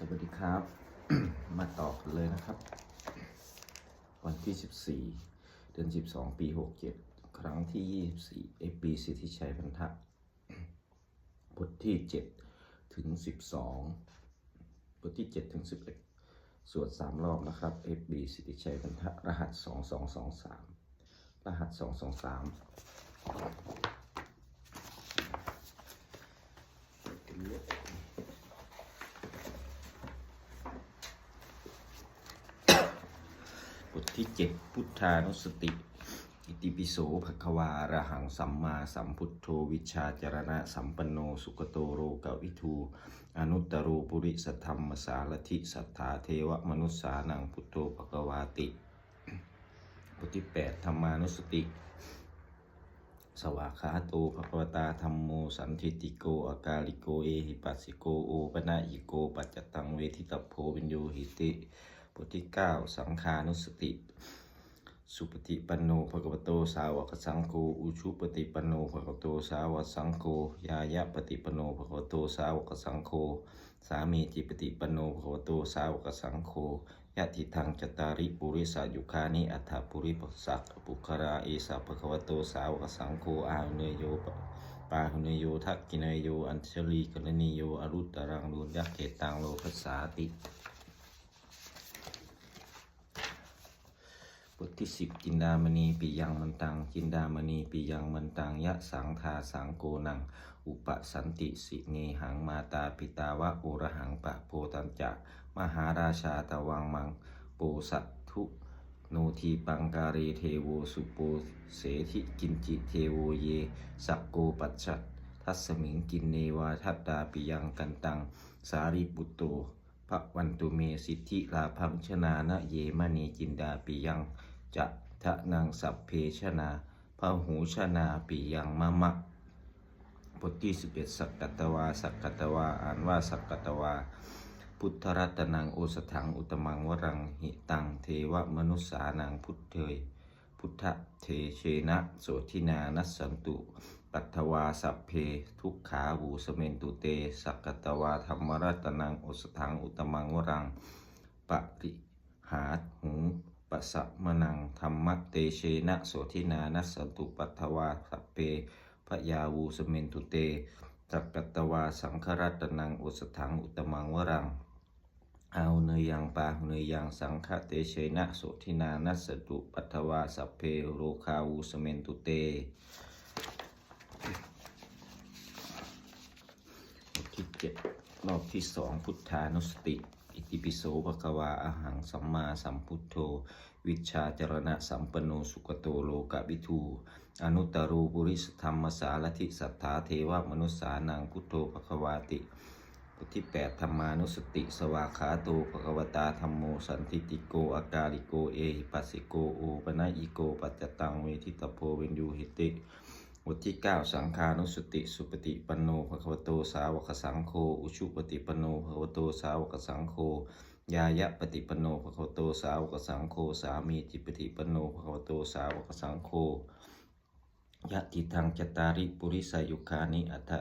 สวัสดีครับ มาต่อกันเลยนะครับ วันที่ 14 เดือน 12 ปี 67 ครั้งที่ 24 เอปีสิทธิชัยพันธะบทที่ 7 ถึง 12 บทที่ 7 ถึง 11 สวด 3 รอบนะครับเอปีสิทธิชัยพันธะรหัส 2223 รหัส 223บ ที่7พุทธานุสติ อิติปิโสภควาระหังสัมมาสัมพุทโธวิชาจารณะสัมปันโนสุกโตโรกวิทู อนุตตรโรปุริสธรรมสารถิสัทธาเทวมนุษสานังพุทโธภควาติบทที่8ธรรมานุสติ สวากขาโตภควตาธรรมโม สันทิติโก อากาลิโก เอหิปัสสิโก โอปะนะยิโก ปัจจตังเวทิตโพวินโยหิติ บทที่ 9 สังขานุสติ สุปฏิปันโนภะคะวะโตสาวกสังโฆอุชุปฏิปันโนภะคะวะโตสาวกสังโฆยายะปฏิปันโนภะคะวะโตสาวกสังโฆสามีจิปฏิปันโนภะคะวะโตสาวกสังโฆยะทิทังจตาริปุริสายุคานิอัฏฐปุริปัสสักปุคราเอสาภะคะวะโตสาวกสังโฆอาหุเนโยปปาหุเนโยทักกินโยอัญชลีกรณีโยอรุตตรังดุลยักเขตังโลภสาติ บทที่สิบจินดามณีปิยังมันตัง จินดามณีปิยังมันตัง ยะสังทาสังโกนัง อุปสันติสิเนหังมาตาปิตาวะโอระหังปะโพตัญจะมหาราชาตะวังมังโปสัตทุโนทีปังการีเทโวสุโปเสธิกินจิเทโวเย สักโกปัจจัตทัสมิงกินเนวาทัตตาปิยังกันตัง สารีปุตโตพระวันตุเมสิทธิลาพังชนานะเยมณีจินดาปิยัง จะทะนางสัพเพชนาพหูชนาปิยังมะมะบทที่11สักกัตตวา สักกตวา อ่านว่าสักกตวา พุทธรัตนังโอสถังอุตมังวรังหิตังเทวมนุษสานังพุทเทยพุทธเทเชนะโสทินานัสสันตุปัตถวาสัพเพ ทุกขาวูสเมนตุเต สักกตตวาธรรมรัตนังโอสถังอุตมังวรังปริหาหู ปัสสะมะนังธรรมะเตเชนะโสทินานัสสันตุปัทวาสัพเพพยาวูสเมนตุเตสักกัตวาสังครัตนังอุสถังอุตมังวรังเอาเนยยังปาเนยยังสังฆเตเชนะโสทินานัสสตุปัทวาสัพเพโรคาวูสเมนตุเตที่เจ็ดรอบที่สองพุทธานุสติ อิติปิโสภควาอาหังสัมมาสัมพุทโธ วิชาจรณะสัมปโนสุกโตโลกวิทู อนุตตรูปุริสธรรมสารทิสัทธาเทวมนุษสานังพุทโธภควาติบทที่ 8 ธรรมานุสติ สวาขาโตภควตาธรรมโม สันทิติโก อากาลิโก เอหิปัสสิโก โอปนะอิโก ปัจจตัง เวทิตโพเวนยูหิติ บทที่ 9 สังขานุสติ สุปฏิปันโนภควโตสาวกสังโฆอุชุปฏิปันโนภควโตสาวกสังโฆยายะปฏิปันโนภควโตสาวกสังโฆสามีจิปฏิปันโนภควโตสาวกสังโฆยะติทังจตาริปุริสายุคานิอัตถ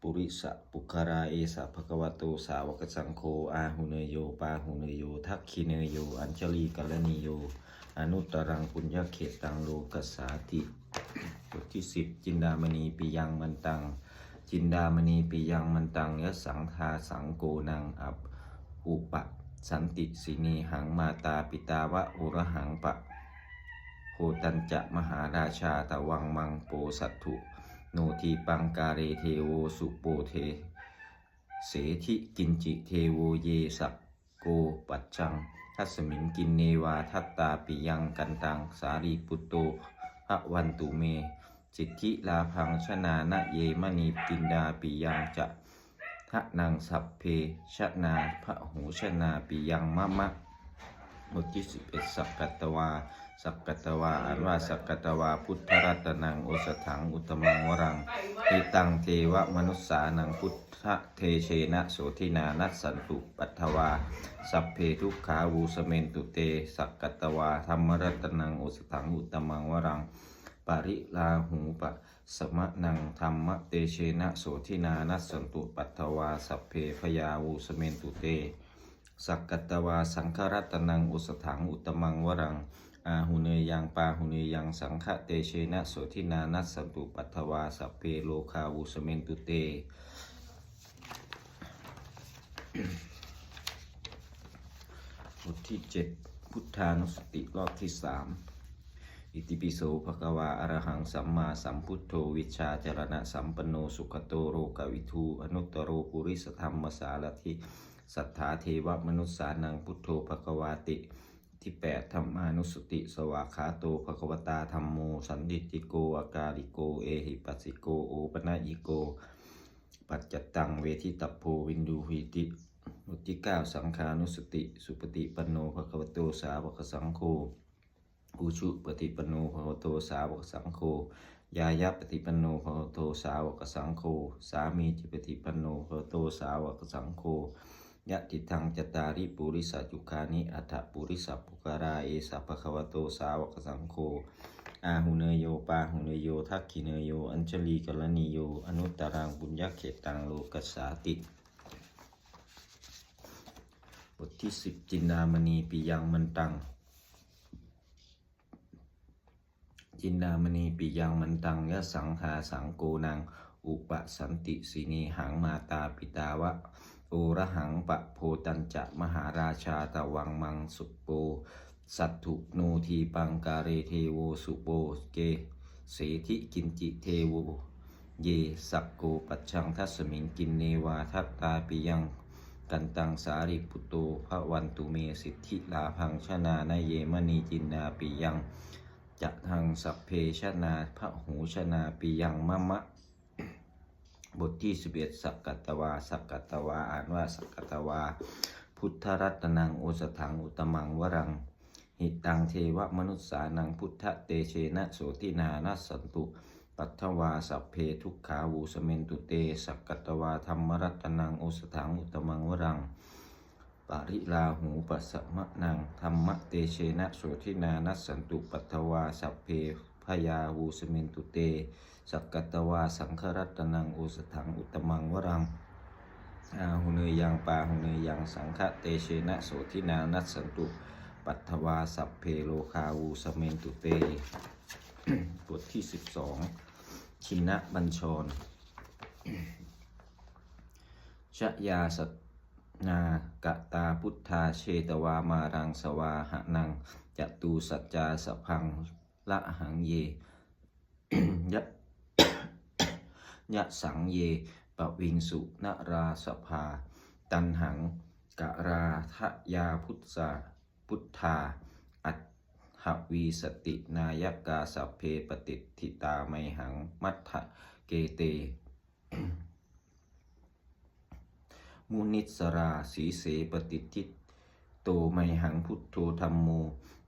ปุริสะปุคาราเอสะภะควโตสาวกสังโฆอาหุเนโยปาหุเนโยทักขิเนโย อัญชลีกัลนิโย อนุตตรังปุญญเขตังโลกัสสาติ บทที่สิบจินดามณีปิยังมันตัง จินดามณีปิยังมันตังยะสังทาสังโกนังอับอุปะสันติสินีหังมาตาปิตาวะอุระหังปะโหตัญจะมหาราชาตะวังมังโปสัตถุ โนทีปังกาเรเทโวสุโปเท เสธิกินจิเทโวเยสักโกปัจจัง ทัสมิงกินเนวาทัตตาปิยังกันตัง สารีปุตโต ภวันตุเมจิตทิลาพังชนานะเยมณีตินดาปิยังจะทะนังสัพเพชนาพระหูชนาปิยังมะมะบทที่สิบเอ็ดสัพกัตตวา สักกตวาอ่านว่าสักกตวาพุทธรัตนังโอสถังอุตมังวรังทิตังเทวมนุษสานังพุทธเทเชนะโสทินานัสสันตุปัทถวา สัพเพทุกขาวูสเมนตุเต สักกตวาธรรมรัตนังโอสถังอุตมังวรัง ปริลาหูปะสมะนังธรรมเตเชนะโสทินานัสสันตุปัตถวา สัพเพพยาวูสเมนตุเต สักกตตวาสังฆรัตนังอุสถังอุตมังวรัง อาหุเนยังปาหุเนยังสังฆเตเชนะโสทินานัสสันตุปัตถวาสัพเพโลคาวูสเมนตุเตบทที่เจ็ดพุทธานุสติรอบที่สามอิติปิโสภควาอรหังสัมมาสัมพุทโธวิชาจารณะสัมปันโนสุขโตโรกวิทูอนุตตโรปุริสธรรมสารทิสัทธาเทวมนุษสานังพุทโธภควาติ ที่แปดธรรมานุสติ สวาขาโตภควตาธรรมโม สันดิติโกอากาลิโก เอหิปัสสิโก โอปะนะยิโก ปัจจตัง เวทิตัพโพวินดูหิติบทที่เก้าสังขานุสติ สุปฏิปันโนภะคะวโตสาวกสังโฆอุชุปฏิปันโนภะคะวโตสาวกสังโฆยายะปฏิปันโนภะคะวโตสาวกสังโฆ สามีจิปฏิปันโนภะคะวโตสาวกสังโฆ ยะติทังจตาริปุริสัจุคานิอัฏฐปุริสัพปุการาเอสัพพะคะวะโตสาวกสังโฆอาหุเนโยปาหุเนโยทักขิเนโย อัญชลีกรณีโย อนุตตรังบุญญเขตังโลกัสสาติบทที่สิบจินดามณีปิยังมันตัง จินดามณีปิยังมันตังยะสังหาสังโกนัง อุปสันติสินีหังมาตาปิตาวะโอระหังปะโพตัญจะมหาราชาตะวังมังสุโป สัตถุโนทีปังการเรเทโวสุโปเก เสธิกินจิเทโว เยสักโกปัจชังทัสมิงกินเนวาทัตตาปิยังกันตังสาริปุตโตพระวันตุเมสิทธิลาพังชนานเยมณีจินนาปิยัง จะทังสัพเพชนาพระหูชนาปิยังมะมะ บทที่สิบเอ็ดสักกัตวา สักกัตวา อ่านว่าสักกัตวา พุทธรัตนังโอสถังอุตมังวรัง หิตังเทวมนุษสานังพุทธเตเชนะโสตินานัสสันตุปัทถวาสัพเพทุกขาวูสเมนตุเต สักกัตวาธรรมรัตนังโอสถังอุตมังวรัง ปาริลาหูปัสสมะนังธรรมะเตเชนะโสทินานัสสันตุปัทถวาสัพเพพยาวูสเมนตุเต สักกตวาสังฆรัตนังโอสถังอุตมังวรังอาหุเนยังปาหุเนยังสังฆเตเชนะโสทินานัสสันตุปัทถวาสัพเพโลคาวูสเมนตุเตบทที่สิบสองชินะบัญชรชยาสัต นากะตาพุทธาเชตวามารังสวาหะนังจตูสัจจาสพังละหังเยยะยะสังเยปวิงสุนราสภา ตันหังกะราทะยาพุทธาพุทธา อัตหวีสตินายกาสัพเพปฏิทิตาไมหัง มัทธเกเต มุนิสราสีเสปฏิทิตโตไมหังพุทโธธรรมโม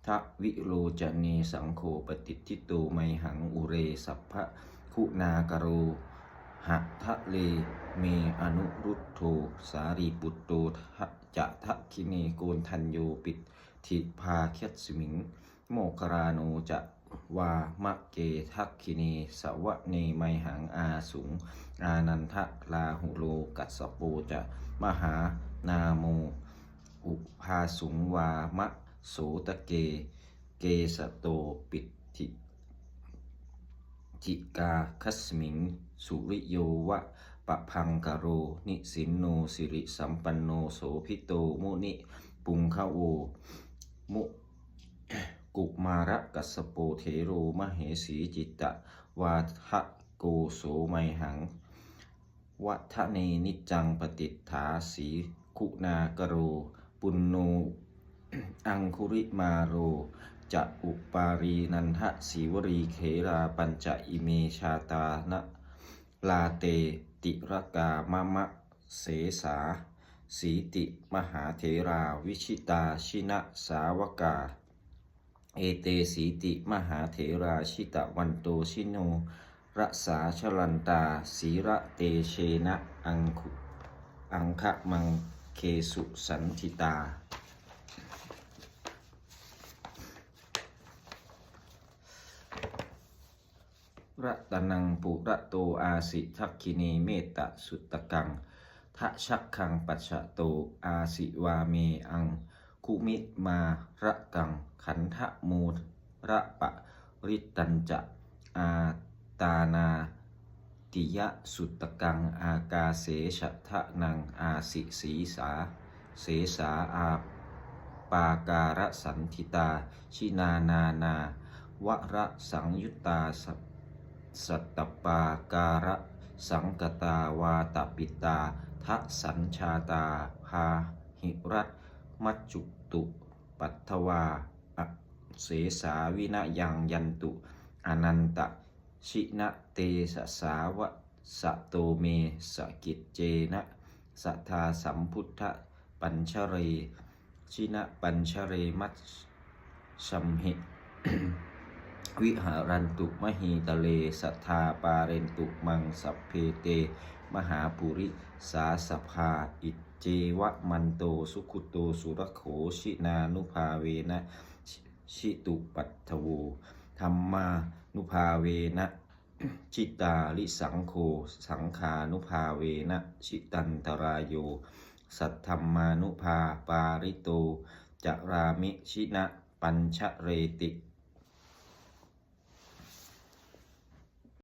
ทะวิโรจเนสังโฆปฏิทิโตไมหังอุเรสัพพะคุณากโรหะทะเลเมอนุรุตโธสารีปุตโตทะจะทะคิเนโกนทันโยปิดทิพาเคียสมิง โมคราโนจะ วามะเกทักคิเนสวะเนไมหังอาสุง อานันทะลาหุโลกัสสโปจะมหานาโม อุภาสุงวามะโสตะเก เกสโตปิทิจิกาคัสมิง สุริโยวะปะพังกโร นิสินโนสิริสัมปันโนโสพิโต มุนิ ปุงคะโว มุ กุมารกัสสโปเทโรมเหสีจิตตะ วาทะโกโสไมหัง วัฒเนนิจังปฏิฐาสีคุณากโร ปุณโนอังคุริมาโรจะอุปารีนันทะสีวรีเขราปัญจะอิเมชาตานะลาเตติรกามะมะเสสาสีติมหาเถราวิชิตาชินะสาวกา เอเตสีติมหาเถราชิตะวันโตชิโนรัสาชลันตาสีระเตเชนะอังคุอังคะมังเคสุสันทิตา ระตนังปุระโตอาสิทักขินีเมตตะสุตตะกังทะชักคังปัจฉะโตอาสิวาเมอัง คุมิมาระกังขันทะมูระปะริตันจะอาตานาติยะสุตตะกังอากาเสชะทะนังอาสิสีสา เสสาอาปาการะสันทิตา ชินานานาวระสังยุตตาสสัตตปาการะสังกตาวาตปิตาทะสัญชาตาพาหิรัต มัจจุตุปัทถวาอเสสาวินะยังยันตุอนันตชินะเตสะสาวะสะโตเมสะกิจเจนะสัทธาสัมพุทธปัญชเร ชินะปัญชเรมัตชัมหิวิหารันตุมหีตะเลสัทธาปาเรนตุมังสัพเพเต มหาปุริสาสภาอิ เจวะมันโตสุขุโตสุรโขชินานุภาเวนะชิตุปัตถโวธรรมานุภาเวนะชิตาลิสังโฆสังขานุภาเวนะชิตันตรายโย สัทธรรมานุภาปาริโตจะรามิชินะปัญชเรติ